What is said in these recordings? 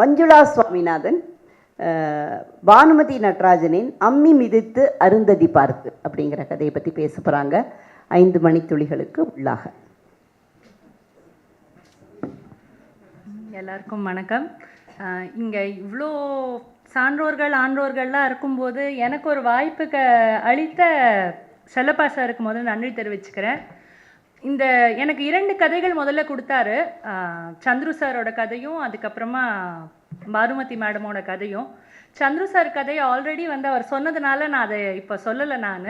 மஞ்சுளா சுவாமிநாதன் பானுமதி நடராஜனின் அம்மி மிதித்து அருந்ததி பார்த்து அப்படிங்கிற கதையை பற்றி பேச போகிறாங்க ஐந்து மணித்துளிகளுக்கு உள்ளாக. எல்லாருக்கும் வணக்கம். இங்கே இங்க இவ்வளோ சான்றோர்கள் ஆன்றோர்கள்லாம் இருக்கும்போது எனக்கு ஒரு வாய்ப்பு க அளித்த செல்லப்பா சாருக்கு முதல்ல நன்றி தெரிவிச்சுக்கிறேன். இந்த எனக்கு இரண்டு கதைகள் முதல்ல கொடுத்தாரு. சந்துரு சாரோட கதையும் அதுக்கப்புறமா பானுமதி மேடமோட கதையும். சந்துரு சார் கதையை ஆல்ரெடி வந்து அவர் சொன்னதுனால நான் அதை இப்போ சொல்லலை நான்.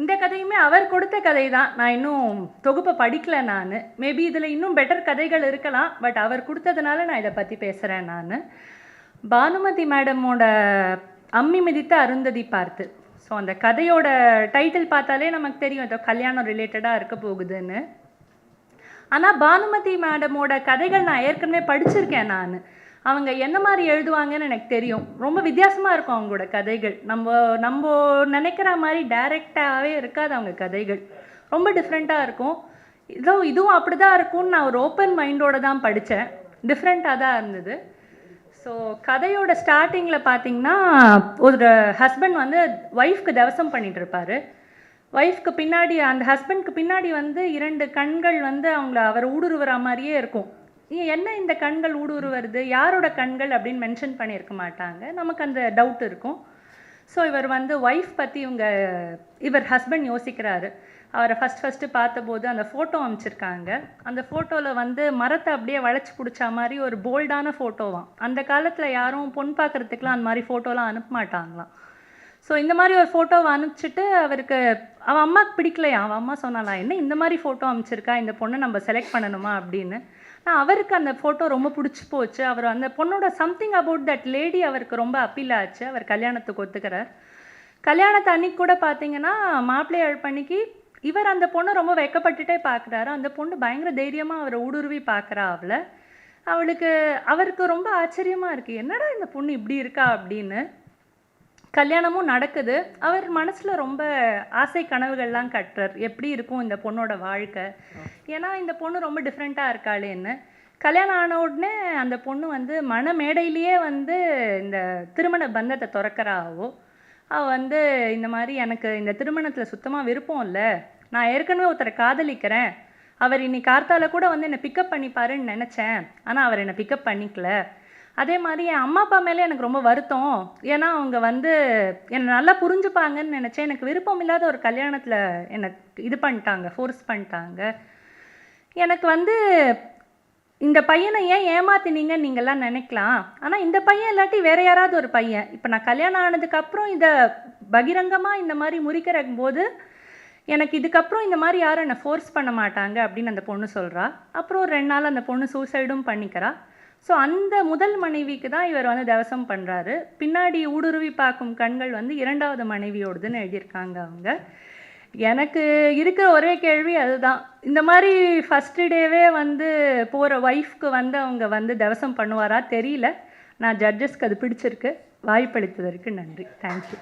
இந்த கதையுமே அவர் கொடுத்த கதை தான். நான் இன்னும் தொகுப்பை படிக்கல நான். மேபி இதில் இன்னும் பெட்டர் கதைகள் இருக்கலாம் பட் அவர் கொடுத்ததுனால நான் இதை பற்றி பேசுகிறேன் நான். பானுமதி மேடமோட அம்மி மிதித்த அருந்ததி பார்த்து. ஸோ அந்த கதையோட டைட்டில் பார்த்தாலே நமக்கு தெரியும் இதோ கல்யாணம் ரிலேட்டடாக இருக்க போகுதுன்னு. ஆனால் பானுமதி மேடமோட கதைகள் நான் ஏற்கனவே படிச்சிருக்கேன் நான். அவங்க என்ன மாதிரி எழுதுவாங்கன்னு எனக்கு தெரியும். ரொம்ப வித்தியாசமாக இருக்கும் அவங்களோட கதைகள். நம்ம நம்ம நினைக்கிற மாதிரி டைரெக்டாகவே இருக்காது அவங்க கதைகள். ரொம்ப டிஃப்ரெண்ட்டாக இருக்கும். இதோ இதுவும் அப்படி தான் இருக்கும்னு நான் ஒரு ஓப்பன் மைண்டோட தான் படித்தேன் டிஃப்ரெண்ட்டாக தான் இருந்தது. ஸோ கதையோட ஸ்டார்டிங்கில் பார்த்தீங்கன்னா ஒரு ஹஸ்பண்ட் வந்து ஒய்ஃப்க்கு தவசம் பண்ணிட்டு இருப்பாரு. ஒய்ஃப்க்கு பின்னாடி அந்த ஹஸ்பண்ட்க்கு பின்னாடி வந்து இரண்டு கண்கள் வந்து அவங்கள அவர் ஊடுருவுற மாதிரியே இருக்கும். என்ன இந்த கண்கள் ஊடுருவுறது? யாரோட கண்கள் அப்படின்னு மென்ஷன் பண்ணியிருக்க மாட்டாங்க. நமக்கு அந்த டவுட் இருக்கும். ஸோ இவர் வந்து ஒய்ஃப் பற்றி இவங்க இவர் ஹஸ்பண்ட் யோசிக்கிறாரு. அவரை ஃபஸ்ட் ஃபஸ்ட்டு பார்த்தபோது அந்த ஃபோட்டோ அமைச்சிருக்காங்க. அந்த ஃபோட்டோவில் வந்து மரத்தை அப்படியே வளைச்சி பிடிச்சா மாதிரி ஒரு போல்டான ஃபோட்டோவாம் அந்த காலத்தில் யாரும் பொன் பார்க்குறதுக்குலாம் அந்த மாதிரி ஃபோட்டோலாம் அனுப்ப மாட்டாங்களாம். ஸோ இந்த மாதிரி ஒரு ஃபோட்டோவை அனுப்பிச்சிட்டு அவருக்கு அவன் அம்மாவுக்கு பிடிக்கலையா? அவன் அம்மா சொன்னாலாம் என்ன இந்த மாதிரி ஃபோட்டோ அமைச்சிருக்கா? இந்த பொண்ணை நம்ம செலக்ட் பண்ணணுமா? அப்படின்னு. நான் அவருக்கு அந்த ஃபோட்டோ ரொம்ப பிடிச்சி போச்சு. அவர் அந்த பொண்ணோட சம்திங் அபவுட் தட் லேடி அவருக்கு ரொம்ப அப்பீல் ஆச்சு. அவர் கல்யாணத்துக்கு ஒத்துக்கிறார். கல்யாணத்தை அன்னைக்கு கூட பார்த்தீங்கன்னா மாப்பிள்ளை அழைப்பன்னைக்கு இவர் அந்த பொண்ணை ரொம்ப வெக்கப்பட்டுட்டே பார்க்குறாரு. அந்த பொண்ணு பயங்கர தைரியமாக அவரை ஊடுருவி பார்க்குறா அவளை. அவளுக்கு அவருக்கு ரொம்ப ஆச்சரியமாக இருக்குது என்னடா இந்த பொண்ணு இப்படி இருக்கா? அப்படின்னு. கல்யாணமும் நடக்குது. அவர் மனசில் ரொம்ப ஆசை கனவுகள்லாம் கட்டுறார். எப்படி இருக்கும் இந்த பொண்ணோட வாழ்க்கை? ஏன்னா இந்த பொண்ணு ரொம்ப டிஃப்ரெண்ட்டாக இருக்காளேன்னு. கல்யாணம் ஆன உடனே அந்த பொண்ணு வந்து மன மேடையிலேயே வந்து இந்த திருமண பந்தத்தை திறக்கிறாவோ அவள் வந்து இந்த மாதிரி எனக்கு இந்த திருமணத்தில் சுத்தமாக விருப்பம் இல்லை. நான் ஏற்கனவே ஒருத்தரை காதலிக்கிறேன். அவர் இன்னைக்கு கார்த்தால கூட வந்து என்னை பிக்கப் பண்ணிப்பாருன்னு நினச்சேன். ஆனால் அவர் என்னை பிக்கப் பண்ணிக்கல. அதே மாதிரி என் அம்மா அப்பா மேலே எனக்கு ரொம்ப வருத்தம். ஏன்னா அவங்க வந்து என்னை நல்லா புரிஞ்சுப்பாங்கன்னு நினச்சேன். எனக்கு விருப்பம் இல்லாத ஒரு கல்யாணத்தில் என்னை இது பண்ணிட்டாங்க ஃபோர்ஸ் பண்ணிட்டாங்க. எனக்கு வந்து இந்த பையனை ஏன் ஏமாத்தினீங்க நீங்கள்லாம் நினைக்கலாம். ஆனால் இந்த பையன் இல்லாட்டி வேற யாராவது ஒரு பையன். இப்போ நான் கல்யாணம் ஆனதுக்கப்புறம் இதை பகிரங்கமாக இந்த மாதிரி முறிக்கிற போது எனக்கு இதுக்கப்புறம் இந்த மாதிரி யாரும் என்னை ஃபோர்ஸ் பண்ண மாட்டாங்க அப்படின்னு அந்த பொண்ணு சொல்கிறா அப்புறம் ஒரு ரெண்டு நாள் அந்த பொண்ணு சூசைடும் பண்ணிக்கிறா. ஸோ அந்த முதல் மனைவிக்கு தான் இவர் வந்து தவசம் பண்ணுறாரு பின்னாடி ஊடுருவி பார்க்கும் கண்கள் வந்து இரண்டாவது மனைவியோடதுன்னு எழுதியிருக்காங்க அவங்க. எனக்கு இருக்கிற ஒரே கேள்வி அதுதான். இந்த மாதிரி ஃபஸ்ட்டு டேவே வந்து போகிற ஒய்ஃப்க்கு வந்து அவங்க வந்து தவசம் பண்ணுவாரா தெரியல. நான் ஜட்ஜஸ்க்கு அது பிடிச்சிருக்கு. வாய்ப்பளித்ததற்கு நன்றி. தேங்க்யூ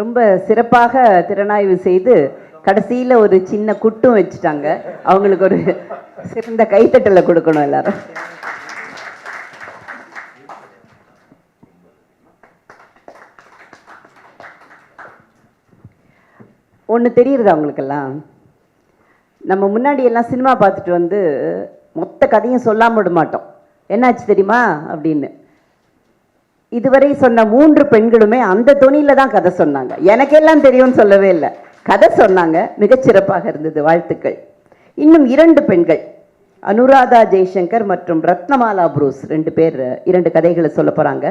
ரொம்ப சிறப்பாக திறனாய்வு செய்து கடைசியில் ஒரு சின்ன குட்டும் வச்சுட்டாங்க. அவங்களுக்கு ஒரு சிறந்த கைத்தட்டலை கொடுக்கணும் எல்லாரும். ஒன்று தெரியுறதா அவங்களுக்கெல்லாம் நம்ம முன்னாடி எல்லாம் சினிமா பார்த்துட்டு வந்து மொத்த கதையும் சொல்லாம விட மாட்டோம். என்னாச்சு தெரியுமா? அப்படின்னு. இதுவரை சொன்ன மூன்று பெண்களுமே அந்த துணியில் தான் கதை சொன்னாங்க. எனக்கெல்லாம் தெரியும்னு சொல்லவே இல்லை. கதை சொன்னாங்க. மிகச்சிறப்பாக இருந்தது. வாழ்த்துக்கள். இன்னும் இரண்டு பெண்கள். அனுராதா ஜெய்சங்கர் மற்றும் ரத்னமாலா புரூஸ். ரெண்டு பேர் இரண்டு கதைகளை சொல்ல போகிறாங்க